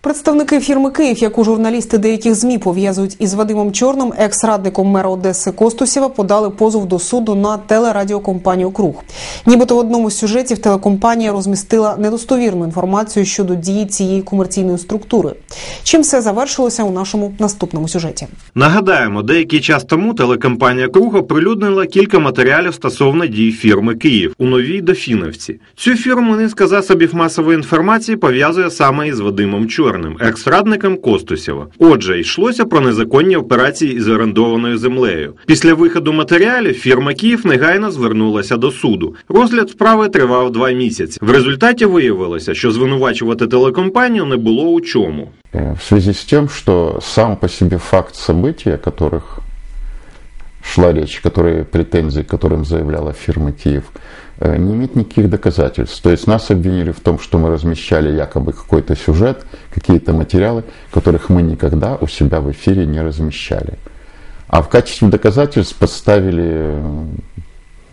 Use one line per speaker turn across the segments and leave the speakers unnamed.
Представники фірми Київ, яку журналісти деяких змі пов'язують із Вадимом Чорним, екс-радником мера Одеси Костусєва, подали позов до суду на телерадіокомпанію Круг. Нібито в одному з сюжетів телекомпанія розмістила недостовірну інформацію щодо дії цієї комерційної структури. Чим все завершилося у нашому наступному сюжеті?
Нагадаємо, деякий час тому телекомпанія Круг оприлюднила кілька матеріалів стосовно дій фірми Київ у новій Дофіновці. Цю фірму низка засобів масової інформації пов'язує саме із Вадимом Чорним, екс-радником Костусєва. Отже, йшлося про незаконні операції із орендованою землею. Після виходу матеріалів фірма Київ негайно звернулася до суду. Розгляд справи тривав два місяці. В результаті виявилося, що звинувачувати телекомпанію не було у чому.
Э, В связи с тем, что сам по себе факт событий, о которых Шла речь, которые претензии, которым заявляла фирма Киев, э, не имеет никаких доказательств. То есть нас обвинили в том, что мы размещали якобы какой-то сюжет, какие-то материалы, которых мы никогда у себя в эфире не размещали. А в качестве доказательств подставили э,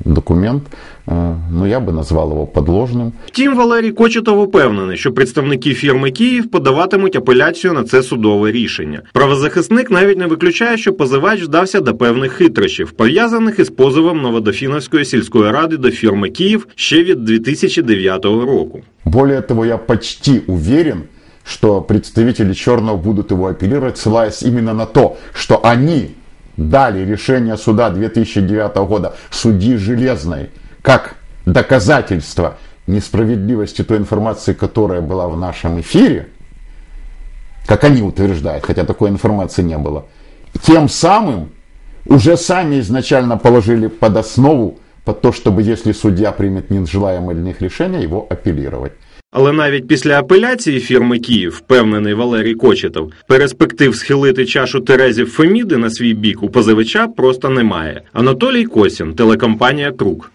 документ, э, ну я бы назвал его подложным,
Втім, Валерій Кочетов упевнений, що представники фірми Київ подаватимуть апеляцію на це судове рішення. Правозахисник навіть не виключає, що позивач вдався до певних хитрощів, пов'язаних із позовом Новодофіновської сільської ради до фірми Київ ще від 2009 року.
Более того, я почти уверен, что представители Черного будут его апеллировать, ссылаясь именно на то, что они дали решение суда 2009 года. Судьи Железной как доказательство несправедливости той информации, которая была в нашем эфире, как они утверждают, хотя такой информации не было, тем самым уже сами изначально положили под основу под то, чтобы если судья примет нежелаемое для них решение, его апеллировать.
Але навіть після апеляції фірми Київ, впевнений Валерій Кочетов, перспектив схилити чашу Терезі Феміди на свій бік у позивача просто немає. Анатолій Косін, телекомпанія Круг.